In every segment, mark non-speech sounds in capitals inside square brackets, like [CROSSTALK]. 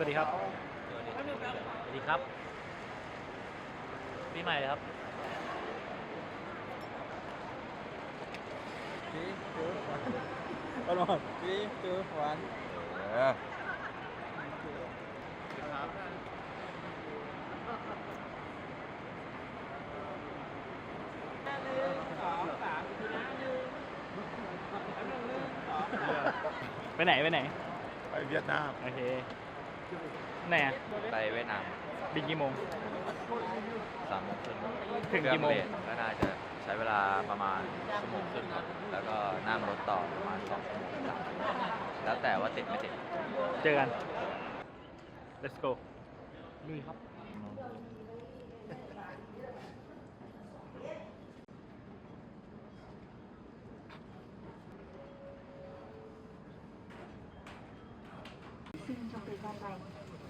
สวัสดีครับ สวัสดีครับ ปีใหม่เลยครับ Three, two, one. One more. Three, two, one. เออไปไหน ไปไหน ไปเวียดนาม โอเค ไหนอะไปเวียดนามบินกี่โมง สามโมงครึ่งถึงกี่โมง เครื่องเลทก็น่าจะใช้เวลาประมาณชั่วโมงครึ่งครับแล้วก็นั่งรถต่อประมาณสองชั่วโมงสามชั่วโมงแล้วแต่ว่าติดไม่ติด เจอกัน let's go ลุยครับ Xin trong thời gian này,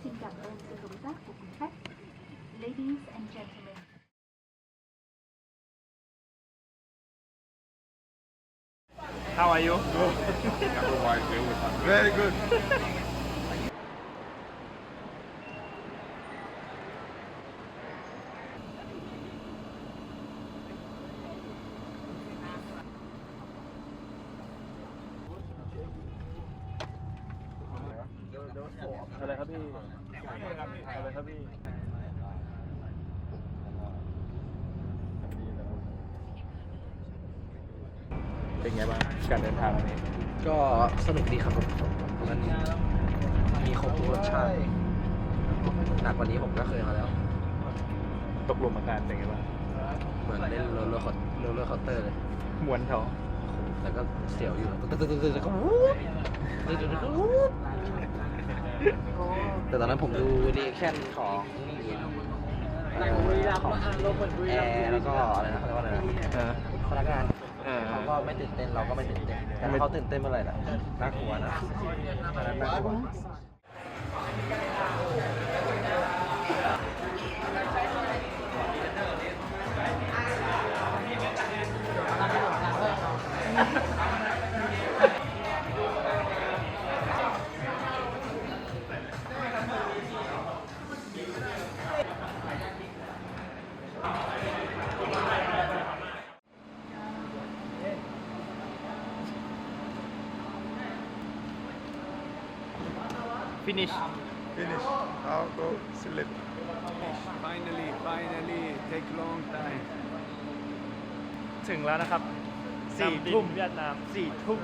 xin cảm ơn sự hợp tác của quý khách. Ladies and gentlemen, how are you? Good. [LAUGHS] very good [LAUGHS] อะไรครับพี่อะไรครับพี่เป็นไงบ้างการเดินทางวันนี้ ก็สนุกดีครับผมมันมีครบทุกรสชาติหนักกว่านี้ผมก็เคยมาแล้ว ตกหลุมอาการเป็นไงบ้างเหมือนเล่นโรลเลอร์คอร์โรลเลอร์คอร์เตอร์เลยมวนท้องแล้วก็เสียวอยู่ตึ๊ดตึ๊ดตึ๊ดตึ๊ดแล้วก็วูบตึ๊ดตึ๊ดตึ๊ดวูบ แต่ตอนนั้นผมดูรีแคนของของแอร์แล้วก็อะไรนะเขาเรียกว่าอะไรนะเออพนักงานเออ เขาก็ไม่ตื่นเต้นเราก็ไม่ตื่นเต้นแต่ถ้าเขาตื่นเต้นเมื่อไหร่ล่ะน่ากลัวนะตอนนั้นน่ากลัว ฟินิช finish now go sleep Finally, finally, take long time. ถึงแล้วนะครับสี่ทุ่มเวียดนามสี่ทุ่ม